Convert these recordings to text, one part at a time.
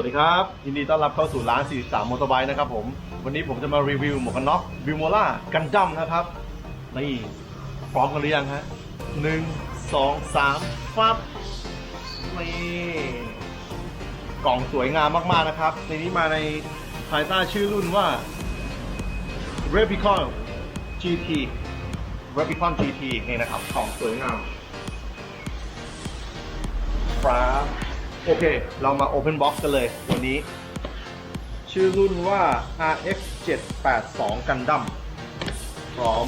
วัสดีครับ ยินดีต้อนรับเข้าสู่ร้าน 43มอเตอร์ไบค์นะครับผม วันนี้ผมจะมารีวิวหมวกกันน็อกวิวโมล่ากันดั้มนะครับ นี่พร้อมกันหรือยังฮะหนึ่งสองสามฟับนี่กล่องสวยงามมากๆนะครับ ในนี้มาในภายใต้ชื่อรุ่นว่า Repicon GT Repicon GT นี่นะครับ กล่องสวยงามครับ โอเค เรามา Open Box กันเลยวันนี้ ชื่อรุ่นว่า RX 782 Gundam พร้อม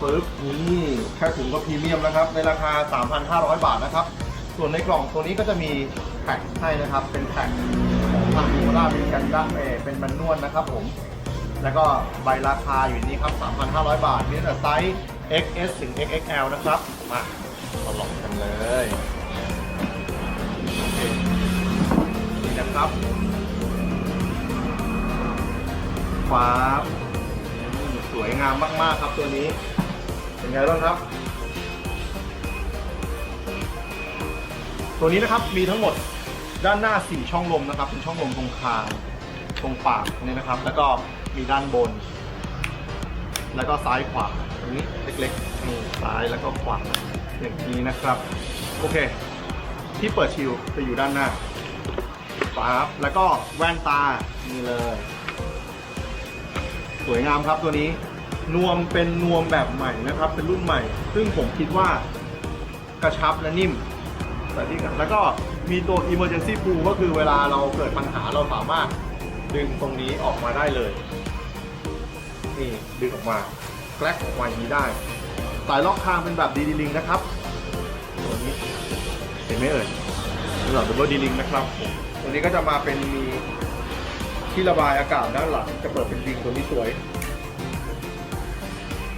ปึ๊บนี่แค่ถุงก็พรีเมียมนะครับ ในราคา 3,500 บาทนะครับ ส่วนในกล่องตัวนี้ก็จะมีแพ็คให้นะครับ เป็นแพ็คของทางดูราเป็นกันดั้มเอเป็นมันนวลนะครับผม แล้วก็ใบราคาอยู่นี่ครับ 3,500 บาท มีตั้งแต่ไซส์ XS ถึง XXL นะครับ มามาลองกันเลย นะครับฟ้ามสวยงามมาก ๆ ครับตัวนี้ เป็นไงบ้างครับ ตัวนี้นะครับมีทั้งหมดด้านหน้า 4 ช่องลมนะครับ เป็นช่องลมตรงคางตรงปากนี่นะครับ แล้วก็มีด้านบน แล้วก็ซ้ายขวาตรงนี้เล็กๆนี่ซ้ายแล้วก็ขวาอย่างนี้นะครับ โอเค ที่เปิดชิลจะอยู่ด้านหน้า ปั๊บแล้วก็แว่นตานี่เลย สวยงามครับตัวนี้ นวมเป็นนวมแบบใหม่นะครับ เป็นรุ่นใหม่ ซึ่งผมคิดว่ากระชับและนิ่มแต่ที่กันแล้วก็มีตัว emergency pull ก็คือเวลาเราเกิดปัญหาเราสามารถดึงตรงนี้ออกมาได้เลย นี่ดึงออกมาแกลกออกมาอย่างนี้ได้ สายล็อกคางเป็นแบบดีดีลิงนะครับตัวนี้เห็นไหมเอ่ยเป็นแบบดับเบิลดีลิงนะครับ ตัวนี้ก็จะมาเป็นมีที่ระบายอากาศด้านหลังจะเปิดเป็นดิงตัวนี้สวย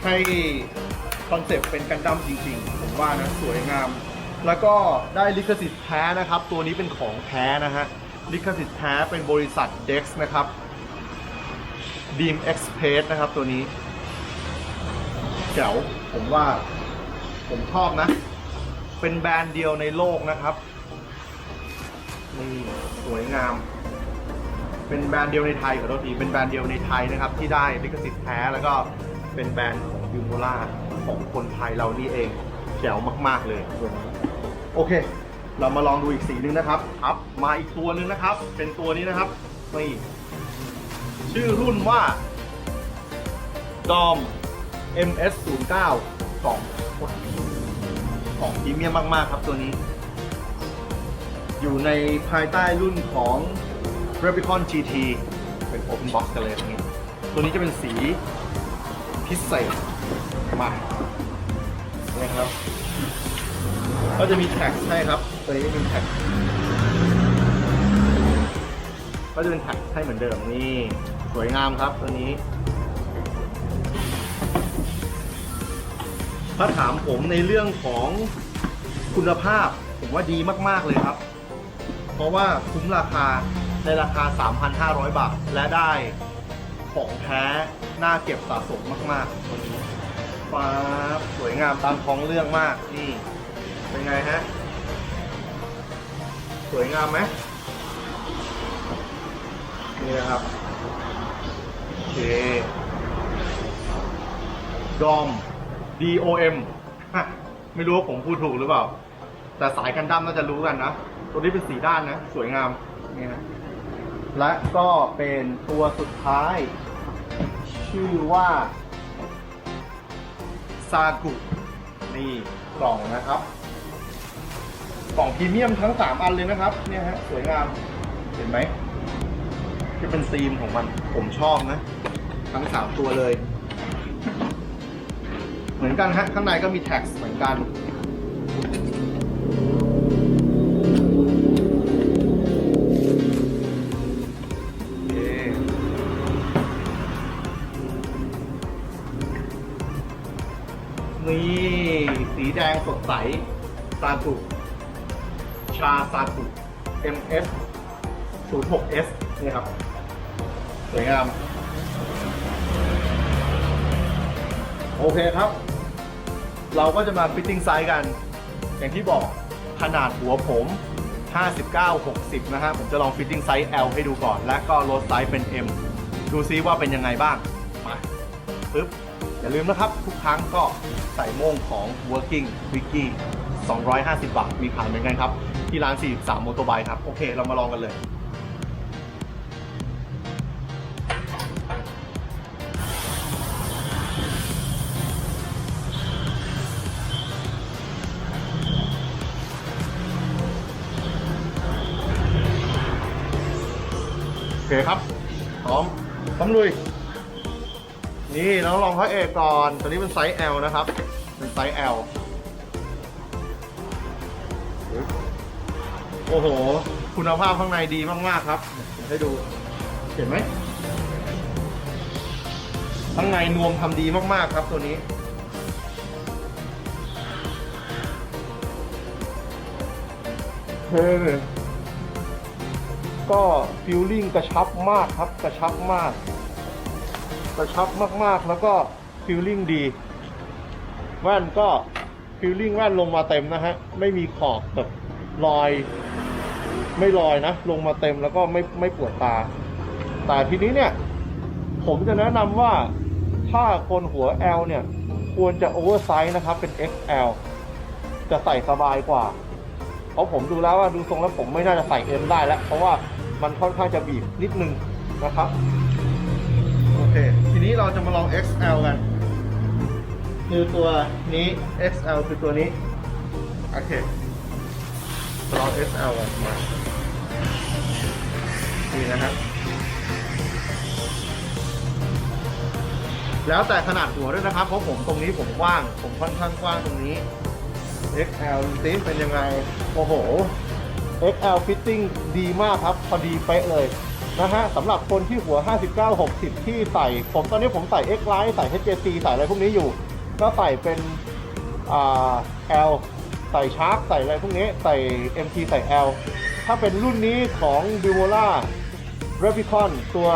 ให้คอนเซปต์เป็นกันดั้มจริงๆ ผมว่านะสวยงาม แล้วก็ได้ลิขสิทธิ์แท้นะครับ ตัวนี้เป็นของแท้นะฮะลิขสิทธิ์แท้เป็นบริษัท Dex นะครับ Beam Express นะครับตัวนี้แจ๋วผมว่าผมชอบนะ เป็นแบรนด์เดียวในโลกนะครับนี่ วยงาม เป็นแบรนด์เดียวในไทยขอโทษทีเป็นแบรนด์เดียวในไทยนะครับ ที่ได้ลิขสิทธิ์แท้แล้วก็เป็นแบรนด์ของยูโมล่าของคนไทยเรานี่เองแจ๋วมาก ๆ เลยตัวนี้โอเค เรามาลองดูอีกสีหนึ่งนะครับครับมาอีกตัวหนึ่งนะครับ เป็นตัวนี้นะครับนี่ชื่อรุ่นว่า DOM MS 0 9 กล่องของพรีเมียมมาก ๆ ครับตัวนี้ อยู่ในภายใต้รุ่นของ Repicon GT เป็น Open Box กันเลยตรงนี้ตัวนี้จะเป็นสีพิเศษมานะครับ ก็จะมีแท็กให้ครับ ตัวนี้มีแท็กก็จะเป็นแท็กให้เหมือนเดิมนี่สวยงามครับตัวนี้ ถ้าถามผมในเรื่องของคุณภาพ ผมว่าดีมาก ๆ เลยครับ เพราะว่าคุ้มราคาในราคา 3,500 บาท และได้ของแท้น่าเก็บสะสมมากๆตัวนี้ฟ้าสวยงามตามท้องเรื่องมากนี่เป็นไงฮะ สวยงามไหมนี่นะครับโอเคดอม D O M ไม่รู้ว่าผมพูดถูกหรือเปล่า แต่สายกันดั้มน่าจะรู้กันนะ ตัวนี้เป็นสีด้านนะ สวยงามนี่นะและก็เป็นตัวสุดท้าย ชื่อว่าซากุนี่กล่องนะครับกล่องพรีเมียมทั้ง 3 อันเลยนะครับ เนี่ยฮะสวยงามเห็นไหมที่เป็นธีมของมันผมชอบนะ ทั้ง 3 ตัวเลย เหมือนกันฮะข้างในก็มีแท็กเหมือนกัน แดงสดใสซากุชาซากุ MS 06S นี่ครับ สวยงาม โอเคครับ เราก็จะมาฟิตติ้งไซส์กัน อย่างที่บอกขนาดหัวผม 59 60 นะฮะ ผมจะลองฟิตติ้งไซส์ L ให้ดูก่อน และก็ลดไซส์เป็น M ดูซิว่าเป็นยังไงบ้าง มาปึ๊บ อย่าลืมนะครับทุกครั้งก็ใส่โมงของ Working Wiki 250 บาท มีขายเหมือนกันครับ ที่ร้าน 43 m o t o b i ครับ โอเค เรามาลองกันเลย โอเคครับ พร้อมพร้อมลุย นี่เราลองพระเอกก่อน ตัวนี้เป็นไซส์ L นะครับ เป็นไซส์ L โอ้โห คุณภาพข้างในดีมากๆครับให้ดู เห็นไหม ข้างในนวมทำดีมากๆครับตัวนี้เฮ้ยก็ฟิลลิ่งกระชับมากครับ กระชับมาก กระชับมากๆ แล้วก็ฟิลลิ่งดี แว่นก็ฟิลลิ่งแว่นลงมาเต็มนะฮะ ไม่มีขอบแบบรอย ไม่ลอยนะ ลงมาเต็มแล้วก็ไม่ไม่ปวดตา แต่ทีนี้เนี่ย ผมจะแนะนำว่าถ้าคนหัว L เนี่ย ควรจะโอเวอร์ไซส์นะครับ เป็น XL จะใส่สบายกว่า เพราะผมดูแล้วว่าดูทรงแล้วผมไม่น่าจะใส่ M ได้แล้ว เพราะว่ามันค่อนข้างจะบีบนิดนึงนะครับ นี้เราจะมาลอง XL กันคือตัวนี้ XL คือตัวนี้ โอเคมาลอง XL กันมานี่นะฮะแล้วแต่ขนาดหัวด้วยนะครับ เพราะผมตรงนี้ผมกว้าง ผมค่อนข้างกว้างตรงนี้ XL ดูซิเป็นยังไง โอ้โห XL fitting ดีมากครับ พอดีเป๊ะเลย นะฮะสำหรับคนที่หัว 59 60 ที่ใส่ผมตอนนี้ผมใส่ X Line ใส่ HJC ใส่อะไรพวกนี้อยู่ ก็ใส่เป็นอ่า L ใส่ชาร์ k ใส่อะไรพวกนี้ใส่ MT ใส่ L ถ้าเป็นรุ่นนี้ของ b i v o l a r e p i c o n ตัว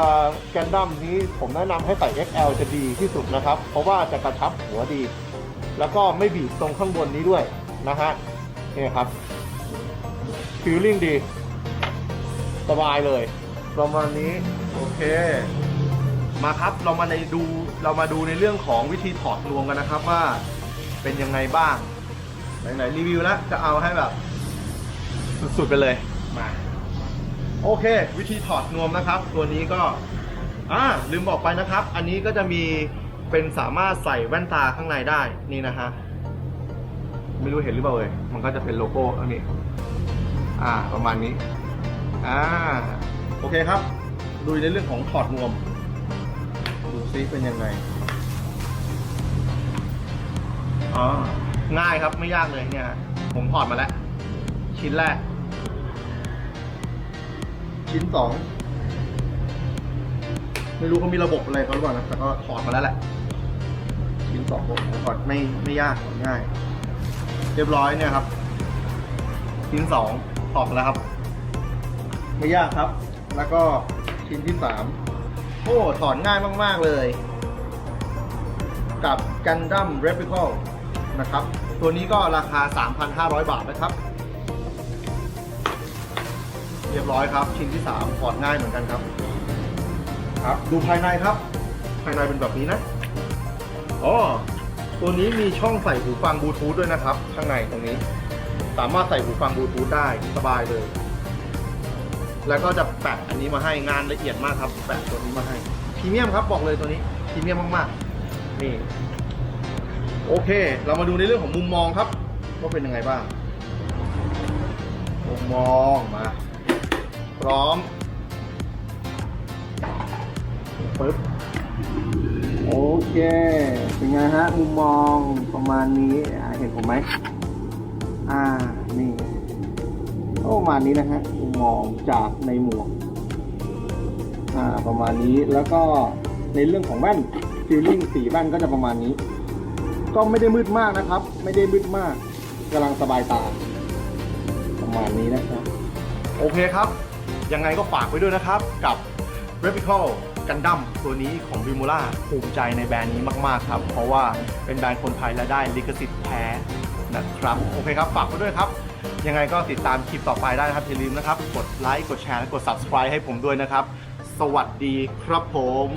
แกนดัมนี้ผมแนะนำให้ใส่ XL จะดีที่สุดนะครับ เพราะว่าจะกระชับหัวดี แล้วก็ไม่บีบตรงข้างบนนี้ด้วยนะฮะนี่ครับฟิลลิ่งดี สบายเลย ประมาณนี้โอเค มาครับเรามาในดูเรามาดูในเรื่องของวิธีถอดรวมกันนะครับว่าเป็นยังไงบ้างไหนๆรีวิวแล้วจะเอาให้แบบ สุดๆไปเลยมาโอเค วิธีถอดนวมนะครับ ตัวนี้ก็อ่าลืมบอกไปนะครับ อันนี้ก็จะมีเป็นสามารถใส่แว่นตาข้างในได้นี่นะฮะไม่รู้เห็นหรือเปล่าเลยมันก็จะเป็นโลโก้อันนี้ อ่า ประมาณนี้ อ่า โอเคครับ ดูในเรื่องของถอดนวม ดูซิเป็นยังไง อ๋อ ง่ายครับไม่ยากเลยเนี่ย ผมถอดมาแล้ว ชิ้นแรก ชิ้นสอง ไม่รู้เขามีระบบอะไรเขาหรือเปล่านะ แต่ก็ถอดมาแล้วแหละ ชิ้นสองผมถอดไม่ไม่ยากถอดง่าย เรียบร้อยเนี่ยครับ ชิ้นสองถอดมาแล้วครับ ไม่ยากครับ แล้วก็ชิ้นที่สามโอ้ถอดง่ายมากๆเลย กับ Gundam Replica นะครับ ตัวนี้ก็ราคา 3,500 บาทนะครับ เรียบร้อยครับ ชิ้นที่3ถอดง่ายเหมือนกันครับ ครับ ดูภายในครับ ภายในเป็นแบบนี้นะอ๋อตัวนี้มีช่องใส่หูฟังบลูทูธด้วยนะครับ ข้างในตรงนี้ สามารถใส่หูฟังบลูทูธได้สบายเลย แล้วก็จะแปะอันนี้มาให้งานละเอียดมากครับ แปะตัวนี้มาให้พรีเมียมครับบอกเลยตัวนี้พรีเมียมมากๆนี่โอเค เรามาดูในเรื่องของมุมมองครับว่าเป็นยังไงบ้างมุมมองมาพร้อมปึ๊บโอเคเป็นไงฮะมุมมองประมาณนี้เห็นผมไหมอ่านี่ ก็ประมาณนี้นะฮะมุมมองจากในหมวกอ่าประมาณนี้แล้วก็ในเรื่องของแว่นฟิลลิ่งสีแว่นก็จะประมาณนี้ ก็ไม่ได้มืดมากนะครับ ไม่ได้มืดมากกำลังสบายตา ประมาณนี้นะครับ โอเคครับ ยังไงก็ฝากไว้ด้วยนะครับ กับ Replical Gundam ตัวนี้ของ v i m u l a ภูมิใจในแบรนด์นี้มาก ๆ ครับ เพราะว่าเป็นแบรนด์คนไทยและได้ลิขสิทธิ์แท้นะครับ โอเคครับ ฝากไว้ด้วยครับ ยังไงก็ติดตามคลิปต่อไปได้นะครับอย่าลืมนะครับ กดไลค์กดแชร์และกด subscribe ให้ผมด้วยนะครับ สวัสดีครับผม